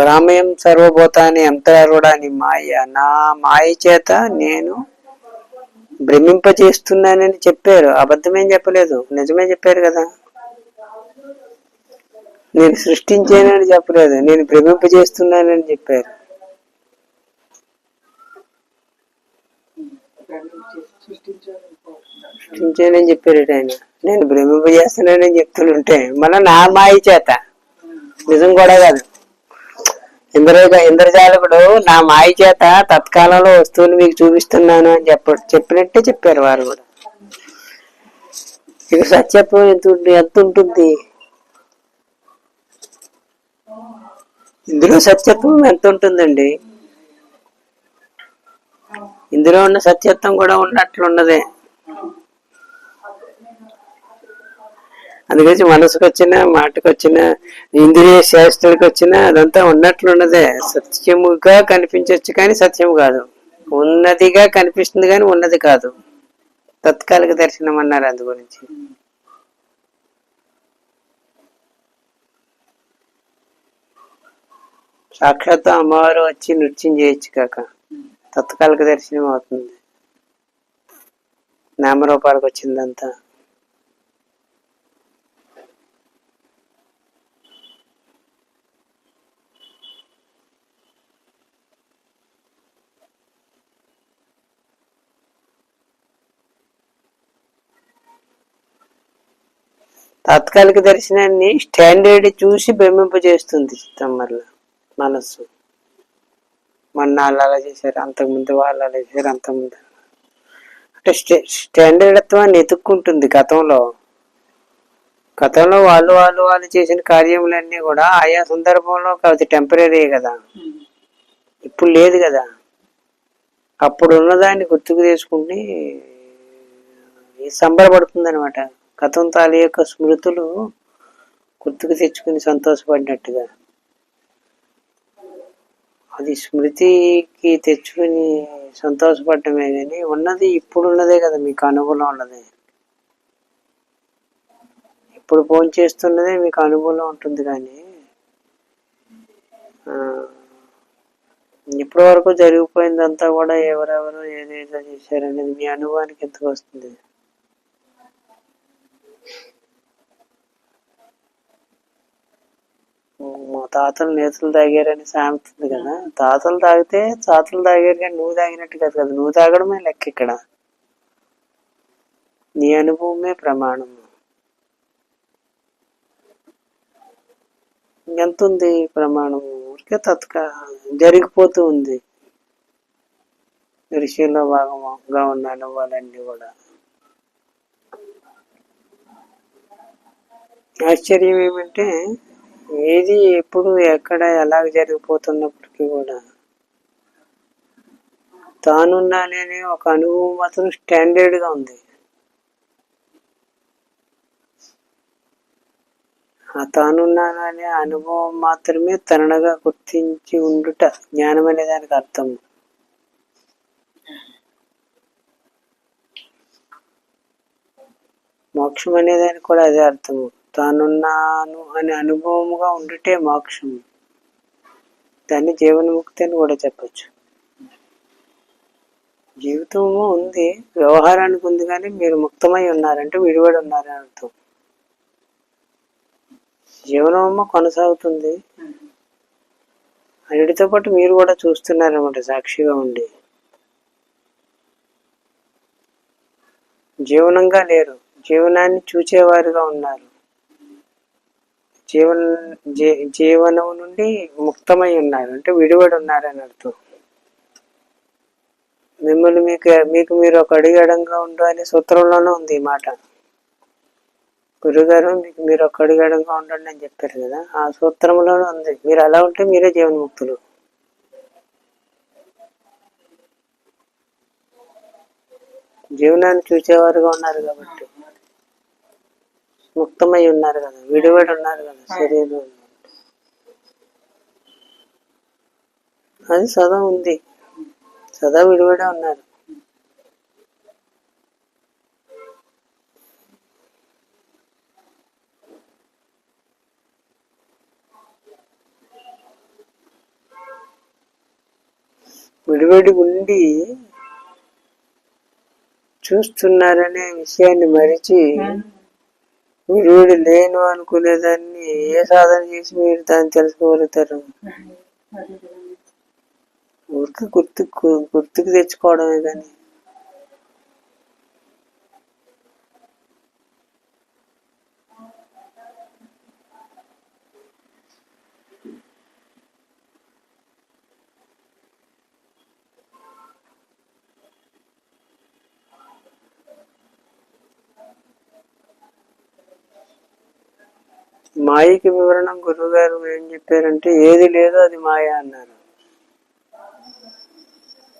బ్రాహ్మయం సర్వభూతాన్ని అంతరారుడాని మాయ. నా మాయ చేత నేను భ్రమింపజేస్తున్నానని చెప్పారు. అబద్ధమేం చెప్పలేదు. నిజమే చెప్పారు కదా. నేను సృష్టించానని చెప్పలేదు. నేను భ్రమింపజేస్తున్నానని చెప్పారు. సృష్టించానని చెప్పారు ఆయన. నేను భ్రమింపజేస్తున్నానని చెప్తుంటే మన నా మాయ చేత. నిజం కూడా కాదు. ఇంద్రజ ఇంద్రజాలకుడు నా మాయ చేత తత్కాలంలో వస్తువుని మీకు చూపిస్తున్నాను అని చెప్ప చెప్పినట్టే చెప్పారు వారు కూడా. ఇక సత్యత్వం ఎంత ఉంటుంది ఎంత ఉంటుంది? ఇందులో సత్యత్వం ఎంత ఉంటుందండి? ఇందులో ఉన్న సత్యత్వం కూడా ఉన్నట్లున్నదే. అందుకని మనసుకు వచ్చిన మాటకు వచ్చిన ఇంద్రియ శాస్త్రానికి వచ్చిన అదంతా ఉన్నట్లున్నదే. సత్యముగా కనిపించవచ్చు కానీ సత్యము కాదు. ఉన్నదిగా కనిపిస్తుంది కానీ ఉన్నది కాదు. తత్కాలిక దర్శనం అన్నారు అందు గురించి సాక్షాత్ అమ్మవారు వచ్చి నృత్యం చేయొచ్చు కాక. తత్కాలిక దర్శనం అవుతుంది. నామరూపాలకు వచ్చిందంతా తాత్కాలిక దర్శనాన్ని స్టాండర్డ్ చూసి భ్రమింపజేస్తుంది చిత్తం మళ్ళీ మనస్సు. మొన్న వాళ్ళు అలా చేశారు అంతకుముందు వాళ్ళు అలా చేశారు అంతకుముందు. అంటే స్టే స్టాండర్డ్త్వాన్ని ఎతుక్కుంటుంది గతంలో. గతంలో వాళ్ళు వాళ్ళు వాళ్ళు చేసిన కార్యములన్నీ కూడా ఆయా సందర్భంలో అది టెంపరీ కదా. ఇప్పుడు లేదు కదా. అప్పుడు ఉన్నదాన్ని గుర్తుకు తీసుకుంటే సంబరపడుతుంది అనమాట గతం తాలి యొక్క స్మృతులు గుర్తుకు తెచ్చుకుని సంతోషపడినట్టుగా. అది స్మృతికి తెచ్చుకుని సంతోషపడటమే కానీ ఉన్నది ఇప్పుడు ఉన్నదే కదా మీకు అనుకూలం ఉన్నది. ఇప్పుడు ఫోన్ చేస్తున్నదే మీకు అనుకూలం ఉంటుంది కానీ ఇప్పటి వరకు జరిగిపోయిందంతా కూడా ఎవరెవరు ఏదేదో చేశారనేది మీ అనుభవానికి ఎందుకు వస్తుంది? మా తాతలు నేతలు తాగారని సామెత ఉంది కదా. తాతలు తాగితే తాతలు తాగారు కానీ నువ్వు తాగినట్టు కాదు కదా. నువ్వు తాగడమే లెక్క ఇక్కడ. నీ అనుభవమే ప్రమాణం. ఎంత ఉంది ప్రమాణం? ఊరికే తత్క జరిగిపోతూ ఉంది. ఋషిలో భాగంగా ఉన్న అనుభవాలన్నీ కూడా. ఆశ్చర్యం ఏమంటే ఏది ఎప్పుడు ఎక్కడ ఎలా జరిగిపోతున్నప్పటికీ కూడా. తానున్నాననే ఒక అనుభవం మాత్రం స్టాండర్డ్గా ఉంది. ఆ తానున్నాననే అనుభవం మాత్రమే తనగా గుర్తించి ఉండుట జ్ఞానం అనే దానికి అర్థం. మోక్షం అనే దానికి కూడా అదే అర్థము. తానున్నాను అనే అనుభవముగా ఉండుటే మోక్షం దాన్ని జీవన్ముక్తి అని కూడా చెప్పచ్చు. జీవితము ఉంది వ్యవహారానికి ఉంది కానీ మీరు ముక్తమై ఉన్నారంటే విడివడి ఉన్నారని అర్థం. జీవనము కొనసాగుతుంది. అన్నిటితో పాటు మీరు కూడా చూస్తున్నారన్నమాట సాక్షిగా ఉండి. జీవనంగా లేరు. జీవనాన్ని చూచేవారుగా ఉన్నారు. జీవన జీ- జీవనం నుండి ముక్తమై ఉన్నారు అంటే విడివడి ఉన్నారని అర్థం. మిమ్మల్ని మీకు మీకు మీరు ఒక అడిగడంగా ఉండు అనే సూత్రంలోనే ఉంది ఈ మాట. గురుగారు మీకు మీరు ఒక అడిగడంగా ఉండండి అని చెప్పారు కదా ఆ సూత్రంలోనే ఉంది. మీరు అలా ఉంటే మీరే జీవన్ముక్తులు జీవనాన్ని చూసేవారుగా ఉన్నారు కాబట్టి. ముక్తమై ఉన్నారు కదా విడివడి ఉన్నారు కదా శరీరం అది సదా ఉంది. సదా విడివడే ఉన్నారు. విడివిడి ఉండి చూస్తున్నారనే విషయాన్ని మరిచి విడివిడి లేను అనుకునేదాన్ని ఏ సాధన చేసి మీరు దాన్ని తెలుసుకోగలుగుతారు? ఊరికి గుర్తు గుర్తుకు తెచ్చుకోవడమే కానీ. మాయకి వివరణం గురువుగారు ఏం చెప్పారంటే ఏది లేదో అది మాయ అన్నారు.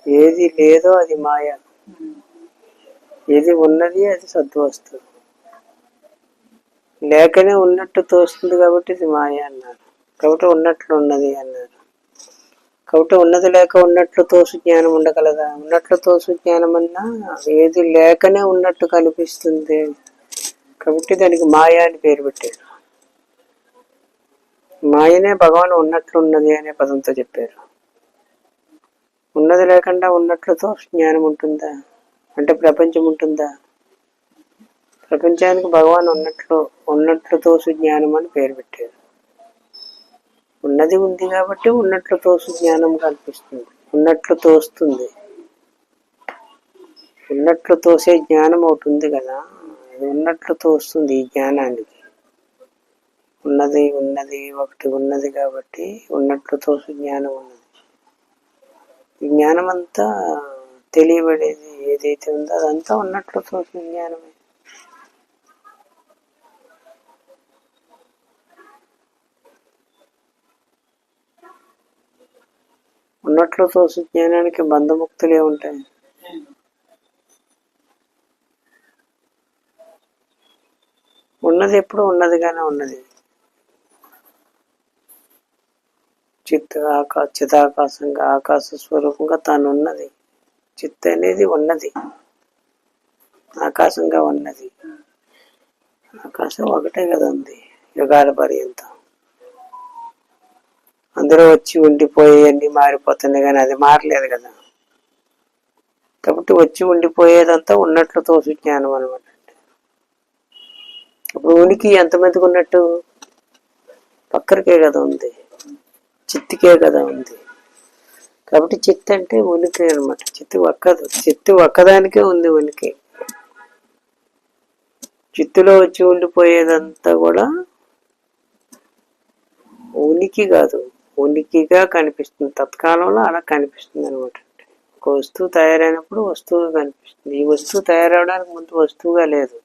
ఏది లేదో అది మాయ. ఏది ఉన్నది అది సద్వస్తు. లేకనే ఉన్నట్టు తోస్తుంది కాబట్టి ఇది మాయ అన్నారు. కాబట్టి ఉన్నట్లు ఉన్నది అన్నారు. కాబట్టి ఉన్నది లేక ఉన్నట్లు తోసు జ్ఞానం ఉండగలదా? ఉన్నట్లు తోసు జ్ఞానం అన్నా ఏది లేకనే ఉన్నట్టు కనిపిస్తుంది. కాబట్టి దానికి మాయ అని పేరు పెట్టారు. మాయనే భగవాన్ ఉన్నట్లు ఉన్నది అనే పదంతో చెప్పారు. ఉన్నది లేకుండా ఉన్నట్లుతో జ్ఞానం ఉంటుందా? అంటే ప్రపంచం ఉంటుందా? ప్రపంచానికి భగవాన్ ఉన్నట్లు ఉన్నట్లతో జ్ఞానం అని పేరు పెట్టారు. ఉన్నది ఉంది కాబట్టి ఉన్నట్లు సుజ్ఞానం జ్ఞానం కనిపిస్తుంది ఉన్నట్లు తోస్తుంది ఉన్నట్లు తోసే జ్ఞానం ఒకటి ఉంది కదా. అది ఉన్నట్లు తోస్తుంది ఈ జ్ఞానానికి. ఉన్నది ఉన్నది ఒకటి ఉన్నది కాబట్టి ఉన్నట్లు తోసు జ్ఞానం ఉన్నది. ఈ జ్ఞానం అంతా తెలియబడేది ఏదైతే ఉందో అదంతా ఉన్నట్లు తోసు జ్ఞానమే. ఉన్నట్లు తోసు జ్ఞానానికి బంధముక్తులే ఉంటాయి. ఉన్నది ఎప్పుడు ఉన్నదిగానే ఉన్నది. చిత్ ఆకా చిదాకాశంగా ఆకాశ స్వరూపంగా తాను ఉన్నది చిత్ అనేది ఉన్నది. ఆకాశంగా ఉన్నది. ఆకాశం ఒకటే కదా ఉంది యుగాల పర్యంతం. అందరూ వచ్చి ఉండిపోయి అన్ని మారిపోతున్నాయి కానీ అది మారలేదు కదా. కాబట్టి వచ్చి ఉండిపోయేదంతా ఉన్నట్లు తోసు జ్ఞానం అనమాట ఇప్పుడు ఉనికి ఎంతమందికి ఉన్నట్టు? పక్కరికే కదా ఉంది. చిత్తికే కదా ఉంది. కాబట్టి చిత్ అంటే ఉనికి అనమాట చిత్తు ఒక్కదు. చిత్తు ఒక్కదానికే ఉంది ఉనికి. చిత్తులో వచ్చి ఉండిపోయేదంతా కూడా ఉనికి కాదు. ఉనికిగా కనిపిస్తుంది. తత్కాలంలో అలా కనిపిస్తుంది అనమాట ఒక వస్తువు తయారైనప్పుడు వస్తువుగా కనిపిస్తుంది. ఈ వస్తువు తయారవడానికి ముందు వస్తువుగా లేదు.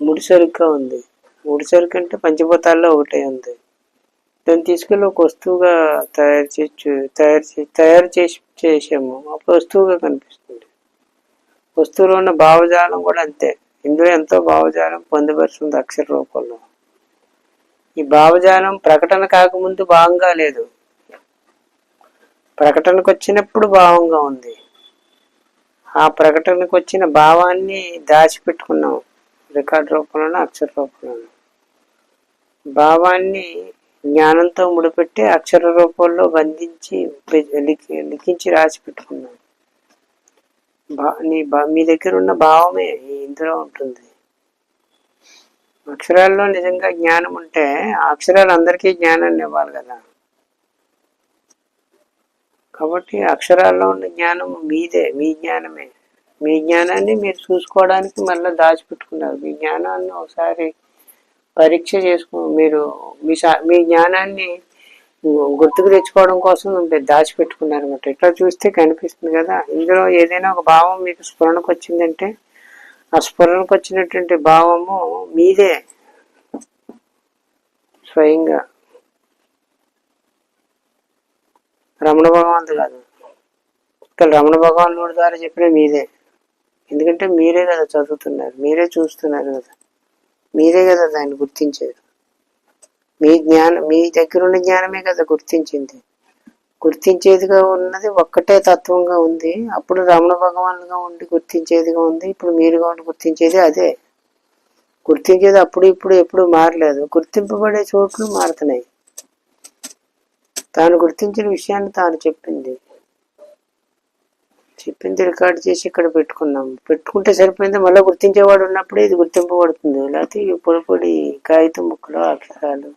ముడిసరుగ్గా ఉంది. ముడి సరుకు అంటే పంచభూతాల్లో ఒకటే ఉంది. దాన్ని తీసుకెళ్ళి ఒక వస్తువుగా తయారు చేసి తయారు చేసి తయారు చేసి చేసాము. అప్పుడు వస్తువుగా కనిపిస్తుంది. వస్తువులో ఉన్న భావజాలం కూడా అంతే. ఇందులో ఎంతో భావజాలం పొందుపరుస్తుంది అక్షర రూపంలో. ఈ భావజాలం ప్రకటన కాకముందు భావంగా లేదు. ప్రకటనకు వచ్చినప్పుడు భావంగా ఉంది. ఆ ప్రకటనకు వచ్చిన భావాన్ని దాచిపెట్టుకున్నాం. రికార్డ్ రూపంలోనూ అక్షర రూపంలోనూ. భావాన్ని జ్ఞానంతో ముడిపెట్టి అక్షర రూపంలో బంధించి లిఖించి రాసి పెట్టుకున్నాను. బా నీ బా మీ దగ్గర ఉన్న భావమే ఇందులో ఉంటుంది. అక్షరాల్లో నిజంగా జ్ఞానం ఉంటే ఆ అక్షరాలు అందరికీ జ్ఞానాన్ని ఇవ్వాలి కదా. కాబట్టి అక్షరాల్లో ఉన్న జ్ఞానం మీదే మీ జ్ఞానమే. మీ జ్ఞానాన్ని మీరు చూసుకోవడానికి మళ్ళీ దాచిపెట్టుకున్నారు. మీ జ్ఞానాన్ని ఒకసారి పరీక్ష చేసుకో మీరు మీ మీ జ్ఞానాన్ని గుర్తుకు తెచ్చుకోవడం కోసం మీరు దాచిపెట్టుకున్నారు అనమాట ఇట్లా చూస్తే కనిపిస్తుంది కదా. ఇందులో ఏదైనా ఒక భావం మీకు స్ఫురణకు వచ్చిందంటే ఆ స్ఫురణకు వచ్చినటువంటి భావము మీదే స్వయంగా. రమణ భగవంతు కాదు. ఇక్కడ రమణ భగవానుడు ద్వారా చెప్పిన మీదే. ఎందుకంటే మీరే కదా చదువుతున్నారు మీరే చూస్తున్నారు కదా. మీరే కదా దాన్ని గుర్తించారు. మీ జ్ఞానం మీ దగ్గర ఉన్న జ్ఞానమే కదా గుర్తించింది. గుర్తించేదిగా ఉన్నది ఒక్కటే తత్వంగా ఉంది. అప్పుడు రమణ భగవానుగా ఉండి గుర్తించేదిగా ఉంది. ఇప్పుడు మీరుగా ఉండి గుర్తించేది అదే. గుర్తించేది అప్పుడు ఇప్పుడు ఎప్పుడు మారలేదు. గుర్తింపబడే చోట్లు మారుతున్నాయి. తాను గుర్తించిన విషయాన్ని తాను చెప్పింది. చెప్పింది రికార్డ్ చేసి ఇక్కడ పెట్టుకున్నాం. పెట్టుకుంటే సరిపోయింది. మళ్ళీ గుర్తించేవాడు ఉన్నప్పుడే ఇది గుర్తింపబడుతుంది. లేకపోతే ఈ పొడి పొడి కాగితం ముక్కలు అక్షరాలు.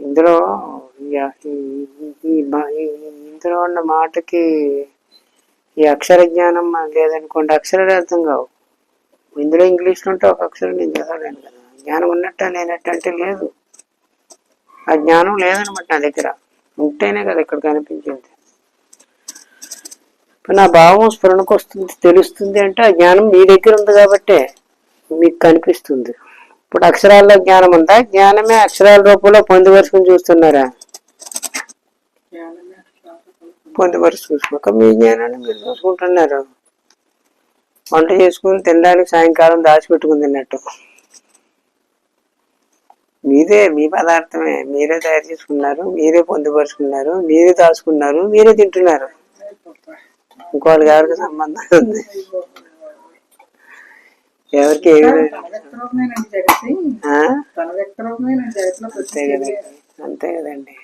ఇందులో ఇందులో ఉన్న మాటకి ఈ అక్షర జ్ఞానం లేదనుకోండి అక్షరాలు అర్థం కావు. ఇందులో ఇంగ్లీష్లో ఉంటే ఒక అక్షరం నేను చదవలేను కదా. జ్ఞానం ఉన్నట్టు లేనట్టు అంటే లేదు. ఆ జ్ఞానం లేదనమాట నా దగ్గర. ఉంటేనే కదా ఇక్కడ కనిపించింది. ఇప్పుడు నా భావం స్ఫురణకు వస్తుంది తెలుస్తుంది అంటే ఆ జ్ఞానం మీ దగ్గర ఉంది కాబట్టే మీకు కనిపిస్తుంది. ఇప్పుడు అక్షరాల్లో జ్ఞానం ఉందా? జ్ఞానమే అక్షరాల రూపంలో పొందుపరుచుకుని చూస్తున్నారా. పొందుపరుచు చూసుకోక మీ జ్ఞానాన్ని మీరు చూసుకుంటున్నారు. వంట చేసుకుని తినడానికి సాయంకాలం దాచిపెట్టుకుని తిన్నట్టు. మీదే మీ పదార్థమే. మీరే తయారు చేసుకున్నారు మీరే పొందుపరుచుకున్నారు మీరే దాచుకున్నారు మీరే తింటున్నారు. ఇంకోళ్ళకి ఎవరికి సంబంధం ఉంది? ఎవరికి అంతే కదండి.